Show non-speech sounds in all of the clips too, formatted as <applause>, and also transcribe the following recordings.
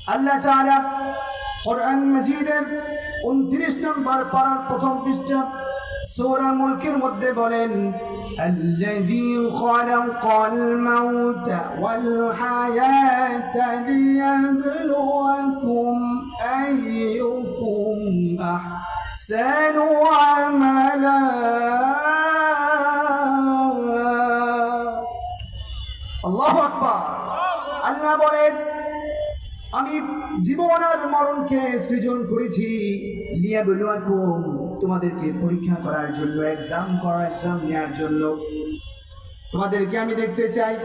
আল্লাহ তাআলা কোরআন মাজিদের 29 নম্বর পারার প্রথম পৃষ্ঠা সূরা মুলকের মধ্যে বলেন الذي خلق الموت والحياة ليبلوكم أيكم أحسن عملا আল্লাহ আকবার আল্লাহ বলেন আমি জীবন আর মরণকে সৃজন করেছি। লিয়া বলুয়াকুম তোমাদেরকে পরীক্ষা করার জন্য এক্সাম করার এক্সাম নেওয়ার জন্য। তোমাদেরকে আমি দেখতে চাই।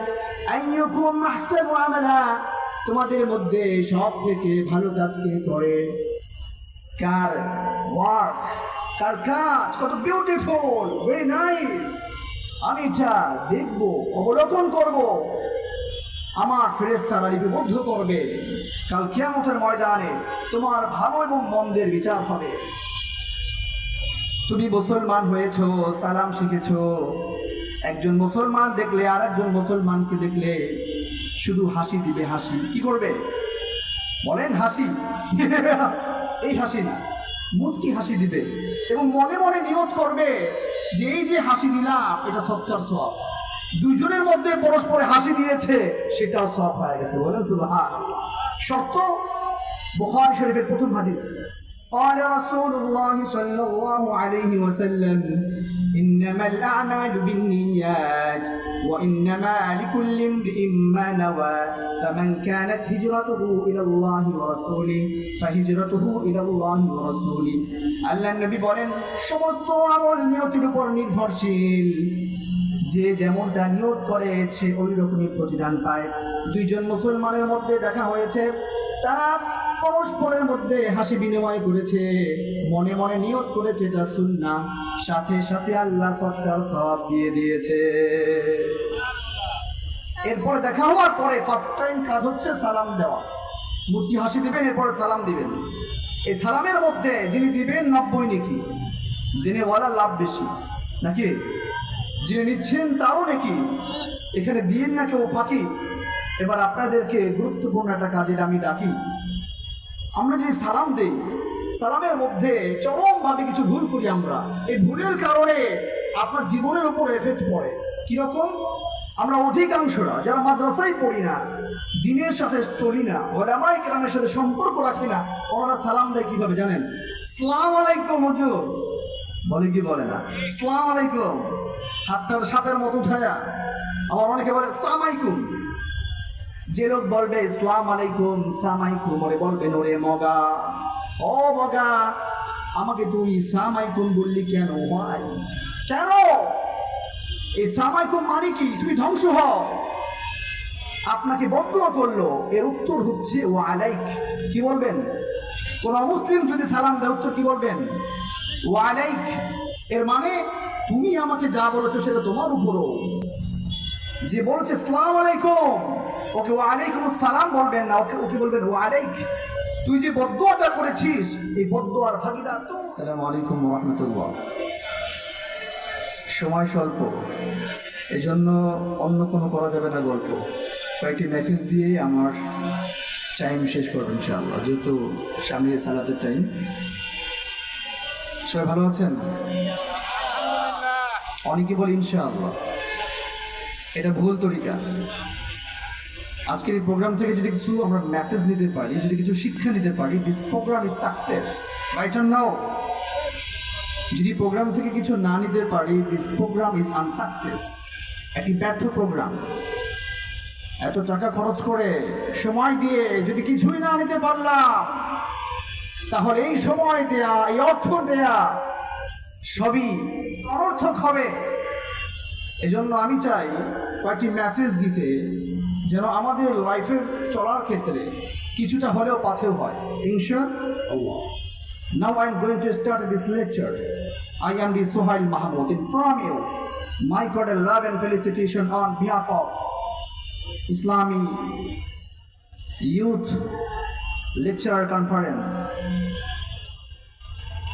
তোমাদের মধ্যে সব থেকে ভালো কাজ কে করে? কার ওয়ার্ক কার কাজ? কত বিউটিফুল ভেরি নাইস আমি এটা দেখব, অবলোকন করব আমার ফেরেস্তারা লিপিবদ্ধ করবে কাল কিয়ামতের ময়দানে তোমার ভালো এবং মন্দের বিচার হবে। তুমি মুসলমান হয়েছ, সালাম শিখেছ। একজন মুসলমান দেখলে আর একজন মুসলমানকে দেখলে শুধু হাসি দিবে হাসি। কি করবে? বলেন হাসি। এই হাসি না, মুচকি হাসি দিবে এবং মনে মনে নিয়ত করবে যে এই যে হাসি দিলাম, এটা সৎকার সব। দুজনের মধ্যে পরস্পরে হাসি দিয়েছে সেটাও সব হয়ে গেছে বলেন সুবহান শর্ত বুখারী শরীফের প্রথম হাদিস قال رسول الله صلى الله عليه وسلم إنما الأعمال بالنيات وإنما لكل امرئ ما نوى فمن كانت هجرته إلى الله ورسوله فهجرته إلى الله ورسوله আল্লাহ নবী বলেন সমস্ত আমল নিয়তির উপর নির্ভরশীল যে যেমনটা নিয়োগ করে, সে ওই রকমই প্রতিদান পায়। দুইজন মুসলমানের মধ্যে দেখা হয়েছে, তারা পরস্পরের মধ্যে হাসি বিনিময় করেছে, মনে মনে নিয়োগ করেছে, এটা সুন্না সাথে সাথে আল্লাহ সৎকার সওয়াব দিয়ে দিয়েছে। এরপরে দেখা হওয়ার পরে ফার্স্ট টাইম কাজ হচ্ছে সালাম দেওয়া। মুচকি হাসি দিবেন, এরপরে সালাম দিবেন। এই সালামের মধ্যে যিনি দিবেন নব্বই নাকি যিনি বলার লাভ বেশি। নাকি? যিনি নিচ্ছেন তারও নাকি এখানে দিন না কেউ ফাঁকি। এবার আপনাদেরকে গুরুত্বপূর্ণ একটা কাজের আমি ডাকি। আমরা যে সালাম দিই, সালামের মধ্যে চরমভাবে কিছু ভুল করি আমরা। এই ভুলের কারণে আপনার জীবনের উপর এফেক্ট পড়ে। কীরকম আমরা অধিকাংশরা যারা মাদ্রাসায় পড়ি না, দিনের সাথে চলি না ওলামাই কেরামের সাথে সম্পর্ক রাখি না, ওনারা সালাম দেয় কীভাবে জানেন? সালাম আলাইকুম হুজুর। বলে কি বলে না? সালাম আলাইকুম। হাতটার সাপের মতো উঠায়া। আবার অনেকে বলে সামাইকুম যে লোক বলবে ইসলাম আলাইকুম সামাইকুম ওরে বলবেন ওরে মগা। ও মগা, আমাকে তুই সামাইকুম বললি কেন? ভাই কেন? এই সামাইকুম মানে কি? তুমি ধ্বংস হও। আপনাকে বদুয়া করল। এর উত্তর হচ্ছে ও আলাইক। কি বলবেন? কোন মুসলিম যদি সালাম দেয়, উত্তর কি বলবেন? ও আলাইক এর মানে তুমি আমাকে যা বলেছ সেটা তোমার উপরও। যে বলছে সালাম আলাইকুম। ওকে ও আলাইকুম সালাম বলবেন না ওকে ওকে বলবেন ও আলাইক তুই যে বদুয়াটা করেছিস এই বদুয়ার ভাগিদার তো। সালাম আলাইকুম রহমতুল্লাহ। সময় স্বল্প। এজন্য অন্য কোনো করা যাবে না গল্প। কয়েকটি মেসেজ দিয়ে আমার টাইম শেষ করব ইনশাআল্লাহ যেহেতু সামনে সালাতের টাইম সবাই ভালো আছেন? অনেকে বলে ইনশাআল্লাহ। এটা ভুল তরিকা। আজকের এই প্রোগ্রাম থেকে যদি কিছু আমরা মেসেজ নিতে পারি, যদি কিছু শিক্ষা নিতে পারি this programme is success right or now যদি প্রোগ্রাম থেকে কিছু না নিতে পারি দিস প্রোগ্রাম ইজ আনসাকসেস একটি ব্যর্থ প্রোগ্রাম এত টাকা খরচ করে সময় দিয়ে যদি কিছুই না নিতে পারলাম তাহলে এই সময় দেয়া, এই অর্থ দেয়া সবই অনর্থক হবে। এজন্য আমি চাই কয়েকটি মেসেজ দিতে, যেন আমাদের লাইফের চলার ক্ষেত্রে কিছুটা হলেও পাথেও হয়। Now I am going to start this lecture I am D Sohail Mahmud in from you my god a love and felicitation on behalf of Islami youth Lecturer Conference.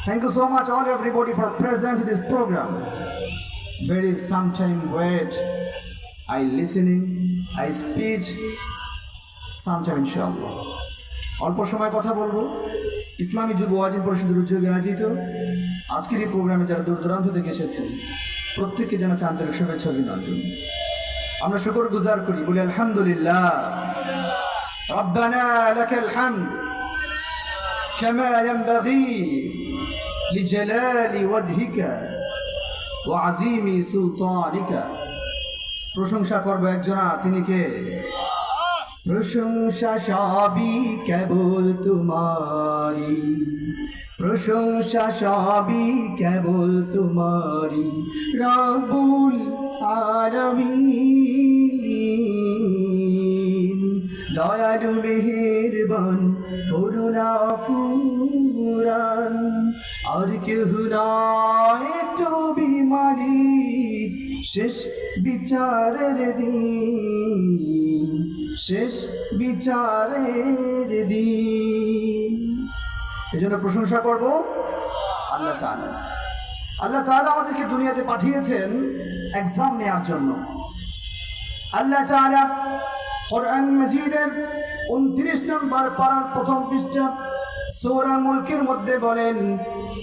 Thank you so much all everybody for present this program. Very sometime wait. I listening, I speech, sometime inshallah. অল্প সময় কথা বলব ইসলামী যুব ওয়াজিন পরিষদের উদ্যোগে আয়োজিত আজকের এই প্রোগ্রামে যারা দূর দূরান্ত থেকে এসেছেন প্রত্যেককে জানাচ্ছে আন্তরিক শুভেচ্ছা অভিনন্দন আমরা শুকর গুজার করি বলি আলহামদুলিল্লাহ ربنا لك الحمد كما ينبغي لجلال وجهك وعظيم سلطانك প্রশংসা করবো একজনা তিনি কে প্রশংসা সবই কেবল তোমারি প্রশংসা সবই কেবল তোমারি রাবুল আলামিন দয়ালু মেহেরবান করুণা ফুরান। আর কেহ নয় তুমি মালিক, শেষ বিচারের দিন, শেষ বিচারের দিন। এই জন্য প্রশংসা করব আল্লাহ তাআলা। আল্লাহ তাআলা আমাদেরকে দুনিয়াতে পাঠিয়েছেন এক্সাম নেওয়ার জন্য। আল্লাহ তাআলা কোরআন মাজিদের উনত্রিশ নম্বর পারার প্রথম পৃষ্ঠা সূরা মুলকের মধ্যে বলেন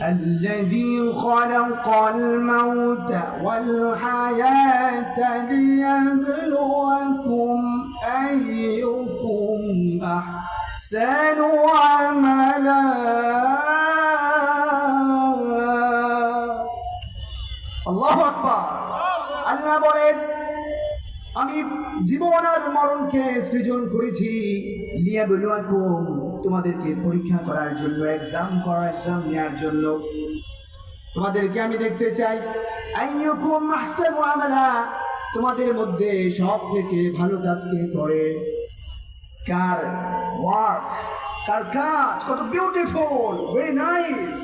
الذي خلق الموت والحياة ليبلوكم أيكم أحسن عملا আল্লাহ আকবার আল্লাহ বলেন আমি জীবন আর মরণকে সৃজন করেছি। লিয়াবলুয়াকুম তোমাদেরকে পরীক্ষা করার জন্য এক্সাম করার এক্সাম নেওয়ার জন্য। তোমাদেরকে আমি দেখতে চাই। তোমাদের মধ্যে সব থেকে ভালো কাজ কে করে? কার ওয়ার্ক, কার কাজ? কত বিউটিফুল ভেরি নাইস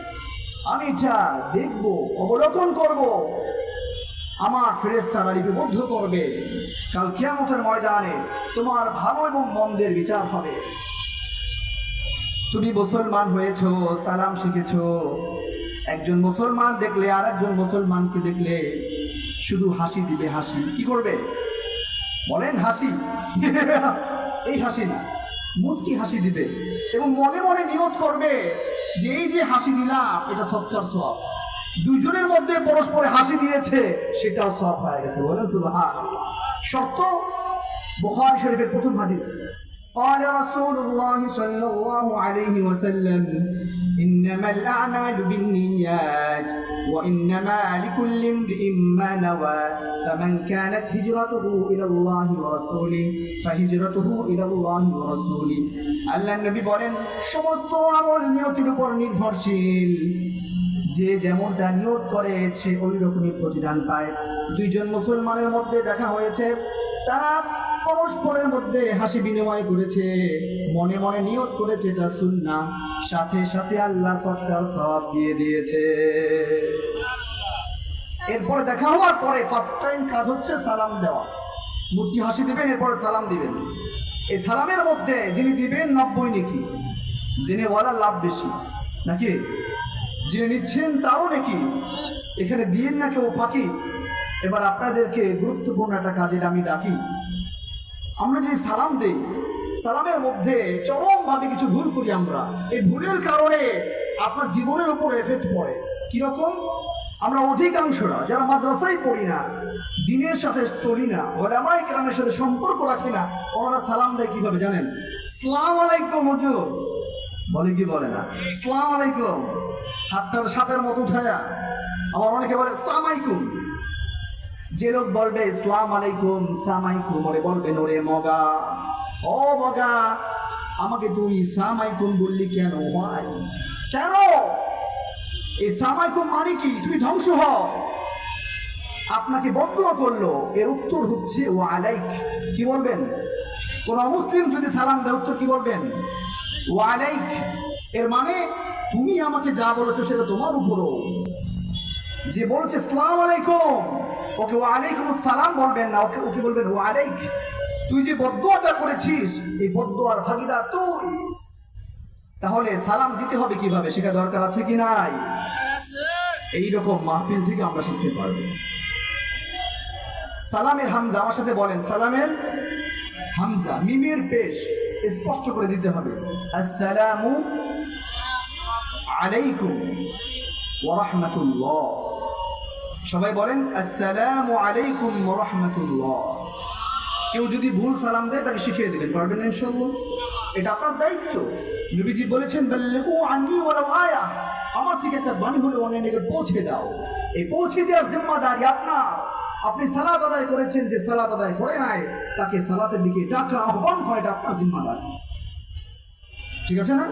আমি এটা দেখব, অবলোকন করব। আমার ফেরেস্তারা লিপিবদ্ধ করবে। কাল কিয়ামতের ময়দানে তোমার ভালো এবং মন্দের বিচার হবে। তুমি মুসলমান হয়েছ, সালাম শিখেছো। একজন মুসলমান দেখলে আর একজন মুসলমানকে দেখলে শুধু হাসি দিবে হাসি। কি করবে? বলেন হাসি। <laughs> এই হাসি না, মুচকি হাসি দিবে এবং মনে মনে নিয়ত করবে যে এই যে হাসি দিলাম, এটা সৎকার সব। দুজনের মধ্যে পরস্পরে হাসি দিয়েছে সেটাও সব হয়ে গেছে বলেন সুবহানাল্লাহ শর্ত বুখারী শরীফের প্রথম হাদিস قال رسول الله صلى الله عليه وسلم إنما الأعمال بالنيات وإنما لكل امرئ ما نوى فمن كانت هجرته إلى الله ورسوله فهجرته إلى الله ورسوله আল্লাহ নবী বলেন সমস্ত আমল নিয়তির উপর নির্ভরশীল যে যেমনটা নিয়ত করে, সে ওই রকমই প্রতিদান পায়। দুইজন মুসলমানের মধ্যে দেখা হয়েছে, তারা পরস্পরের মধ্যে হাসি বিনিময় করেছে, মনে মনে নিয়ত করেছে, এটা সুন্না সাথে সাথে আল্লাহ সৎকার সওয়াব দিয়ে দিয়েছে। এরপরে দেখা হওয়ার পরে ফার্স্ট টাইম কাজ হচ্ছে সালাম দেওয়া। মুচকি হাসি দেবেন, এরপরে সালাম দিবেন। এই সালামের মধ্যে যিনি দিবেন নব্বই নাকি, দিনে বলা লাভ বেশি। নাকি? যিনি নিচ্ছেন, তারও নাকি এখানে দিয়েন না কেউ ফাঁকি। এবার আপনাদেরকে গুরুত্বপূর্ণ একটা কাজে আমি ডাকি। আমরা যে সালাম দেই, সালামের মধ্যে চরমভাবে কিছু ভুল করি আমরা। এই ভুলের কারণে আপনার জীবনের উপর এফেক্ট পড়ে। কীরকম? আমরা অধিকাংশরা যারা মাদ্রাসায় পড়ি না, দিনের সাথে চলি না ওলামাই কেরামের সাথে সম্পর্ক রাখি না, ওনারা সালাম দেয় কীভাবে জানেন? সালাম আলাইকুম হুজুর। বলে কি বলে? না সালাম আলাইকুম। হাতটার সাপের মতো উঠায়া আবার অনেকে বলে সামাইকুম যে লোক বলবে ইসলাম আলাইকুম সামাইকুম ওরে বলবে ওরে মগা। ও মগা, আমাকে তুই সামাইকুম বললি কেন? ভাই কেন? এই সামাইকুম মানে কি? তুমি ধ্বংস হও। আপনাকে বদুয়া করল। এর উত্তর হচ্ছে ও আলাইক। কি বলবেন? কোন মুসলিম যদি সালাম দেয়, উত্তর কি বলবেন? ও আলাইক এর মানে তুমি আমাকে যা বলেছ সেটা তোমার উপরও। যে বলছে, সালাম আলাইকুম। ওকে ওয়ালাইকুম সালাম বলবেন না, ওকে ওকে বলবেন ওয়ালাইক। তুই যে বদুয়াটা করেছিস, এই বদুয়ার ভাগিদার তুই। তাহলে সালাম দিতে হবে কীভাবে? সেটা দরকার আছে কি নাই? এই রকম মাহফিল থেকে আমরা শিখতে পারব। সালামের হামজা, আমার সাথে বলেন, সালামের হামজা, মিমের পেশ। স্পষ্ট করে দিতে হবে। আসসালামু আলাইকুম ওয়া রাহমাতুল্লাহ। সবাই বলেন, আসসালামু আলাইকুম ওয়া রাহমাতুল্লাহ। কেউ যদি ভুল সালাম দেয়, তাকে শিখিয়ে দেবেন। পারবেন না ইনশাআল্লাহ? এটা আপনার দায়িত্ব। নবীজি বলেছেন, বাল্লিগু আন্নি ওয়ালাউ আয়া। আমার থেকে একটা বাণী হলে অন্যকে পৌঁছে দাও। এই পৌঁছে দেওয়ার জিম্মাদারি আপনার। আপনি সালাত আদায় করেছেন যে সালাত আদায় করে নাই, তাকে সালাতের দিকে ডাকা, আহ্বান করা এটা আপনার জিম্মাদার। ঠিক আছে না?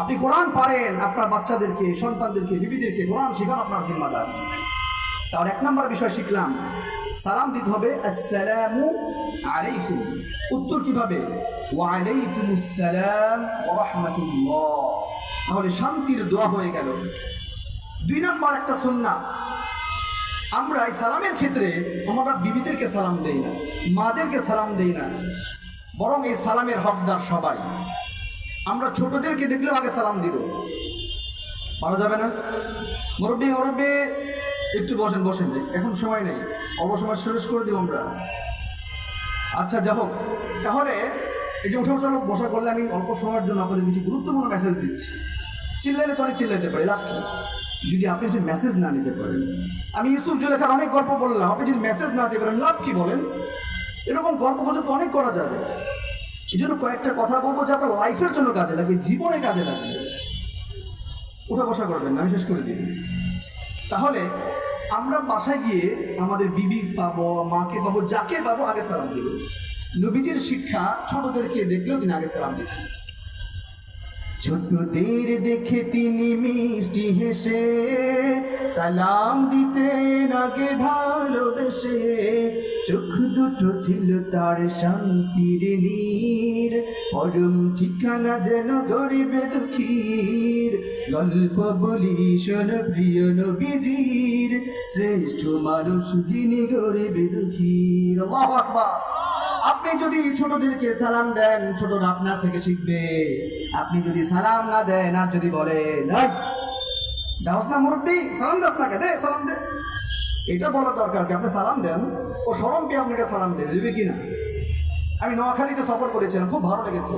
আপনি কোরআন পারেন, আপনার বাচ্চাদেরকে, সন্তানদেরকে, বিবিদেরকে কোরআন শেখান আপনার জিম্মাদার। তার এক নম্বর বিষয় শিখলাম, সালাম দিতে হবে, আসসালামু আলাইকুম। উত্তর কীভাবে? ওয়ালাইকুম আসসালাম ওয়া রাহমাতুল্লাহ। তাহলে শান্তির দোয়া হয়ে গেল। দুই নম্বর একটা সুন্নাহ আমরা এই সালামের ক্ষেত্রে আমরা বিবিদেরকে সালাম দেই না, মাদেরকে সালাম দেই না, বরং এই সালামের হকদার সবাই। আমরা ছোটদেরকে দেখলেও আগে সালাম দিব। পারা যাবে না? মুরব্বী মুরব্বী, একটু বসেন বসেন। এখন সময় নেই। সময় শেষ করে দিব আমরা। আচ্ছা যা হোক। তাহলে এই যে উঠে উঠে বসা করলে আমি অল্প সময়ের জন্য আপনাদের কিছু গুরুত্বপূর্ণ মেসেজ দিচ্ছি। চিল্লাইলে তো অনেক চিল্লাইতে পারি, লাভ কি? যদি আপনি যদি মেসেজ না নিতে পারেন। আমি ইউসুফ জুলেখার অনেক গল্প বললাম, আপনি যদি মেসেজ না দিতে পারেন, লাভ কি বলেন? এরকম গল্প পর্যন্ত অনেক করা যাবে। এই জন্য কয়েকটা কথা বলব যে আপনার লাইফের জন্য কাজে লাগবে, জীবনে কাজে লাগবে। উঠা বসা করবেন না, আমি শেষ করে দিই। তাহলে আমরা বাসায় গিয়ে আমাদের বিবি পাবো, মাকে পাবো, যাকে পাবো, আগে সালাম দিব। নবীজির শিক্ষা ছোটদেরকে দেখলেও তিনি আগে সালাম দিতেন। ছোটদের দেখে তিনি মিষ্টি হেসে, সালাম দিতেন আগে ভালোবেসে। চোখ দুটো ছিল তার শান্তির নীর, পরম ঠিকানা যেন গরিবে দুঃখীর। গল্প বলি, শোন প্রিয় নবীজির, শ্রেষ্ঠ মানুষ যিনি গরিবে দুঃখীর। আল্লাহু আকবার। আপনি যদি ছোটদেরকে সালাম দেন ছোটরা আপনার থেকে শিখবে। আপনি যদি সালাম না দেন, আর যদি দাওস না মুরব্বী, সালাম দাস না দে, সালাম দে। এটা বলার দরকার কি? আপনি সালাম দেন, ও সরম আপনাকে সালাম দেবে দেবে কিনা? আমি নোয়াখালীতে সফর করেছিলাম, খুব ভালো লেগেছে।